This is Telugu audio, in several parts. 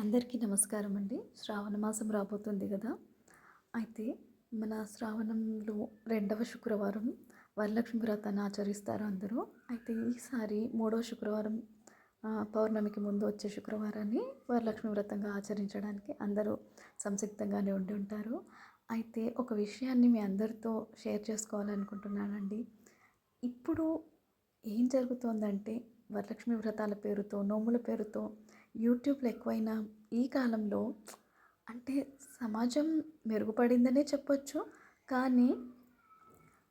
అందరికీ నమస్కారం అండి. శ్రావణ మాసం రాబోతుంది కదా. అయితే మన శ్రావణంలో రెండవ శుక్రవారం వరలక్ష్మి వ్రతాన్ని ఆచరిస్తారు అందరూ. అయితే ఈసారి మూడవ శుక్రవారం పౌర్ణమికి ముందు వచ్చే శుక్రవారాన్ని వరలక్ష్మి వ్రతంగా ఆచరించడానికి అందరూ సంసిద్ధంగానే ఉండి ఉంటారు. అయితే ఒక విషయాన్ని మీ అందరితో షేర్ చేసుకోవాలనుకుంటున్నానండి. ఇప్పుడు ఏం జరుగుతోందంటే వరలక్ష్మి వ్రతాల పేరుతో నోముల పేరుతో యూట్యూబ్లో ఎక్కువైన ఈ కాలంలో అంటే సమాజం మెరుగుపడిందనే చెప్పొచ్చు. కానీ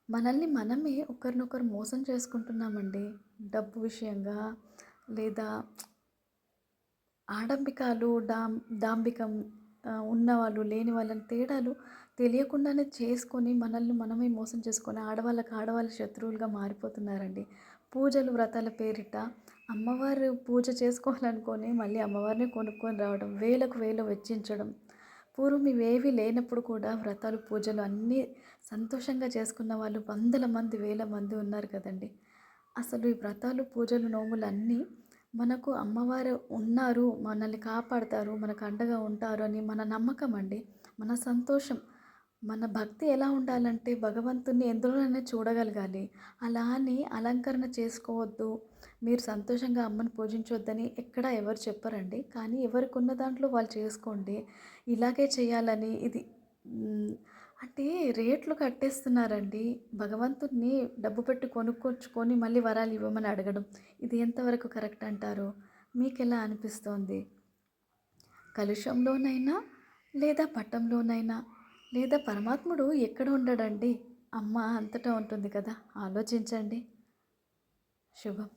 మనల్ని మనమే ఒకరినొకరు మోసం చేసుకుంటున్నామండి. డబ్బు విషయంగా లేదా ఆడంబికాలు డాం డాంబికం ఉన్న ఉన్నవాళ్ళు లేని వాళ్ళని తేడాలు తెలియకుండానే చేసుకొని మనల్ని మనమే మోసం చేసుకొని ఆడవాళ్ళకి ఆడవాళ్ళ శత్రువులుగా మారిపోతున్నారండి. పూజలు వ్రతాల పేరిట అమ్మవారు పూజ చేసుకోవాలనుకొని మళ్ళీ అమ్మవారిని కొనుక్కొని రావడం వేలకు వేలు వెచ్చించడం పూర్వం ఇవేవి లేనప్పుడు కూడా వ్రతాలు పూజలు అన్నీ సంతోషంగా చేసుకున్న వాళ్ళు వందల మంది వేల మంది ఉన్నారు కదండి. అసలు ఈ వ్రతాలు పూజలు నోములు అన్నీ మనకు అమ్మవారు ఉన్నారు మనల్ని కాపాడతారు మనకు అండగా ఉంటారు అని మన నమ్మకం అండి. మన సంతోషం. మన భక్తి ఎలా ఉండాలంటే భగవంతుని ఎందులోనైనా చూడగలగాలి. అలా అని అలంకరణ చేసుకోవద్దు. మీరు సంతోషంగా అమ్మని పూజించొద్దని ఎక్కడ ఎవరు చెప్పరండి. కానీ ఎవరికి ఉన్న దాంట్లో వాళ్ళు చేసుకోండి. ఇలాగే చేయాలని ఇది. అంటే రేట్లు కట్టేస్తున్నారండి. భగవంతుడిని డబ్బు పెట్టి కొనుక్కొచ్చుకొని మళ్ళీ వరాలు ఇవ్వమని అడగడం ఇది ఎంతవరకు కరెక్ట్ అంటారు? మీకు ఎలా అనిపిస్తోంది? కలుషంలోనైనా లేదా పట్టంలోనైనా? లేదా పరమాత్ముడు ఎక్కడ ఉండడండి? అమ్మ అంతటా ఉంటుంది కదా. ఆలోచించండి. శుభం.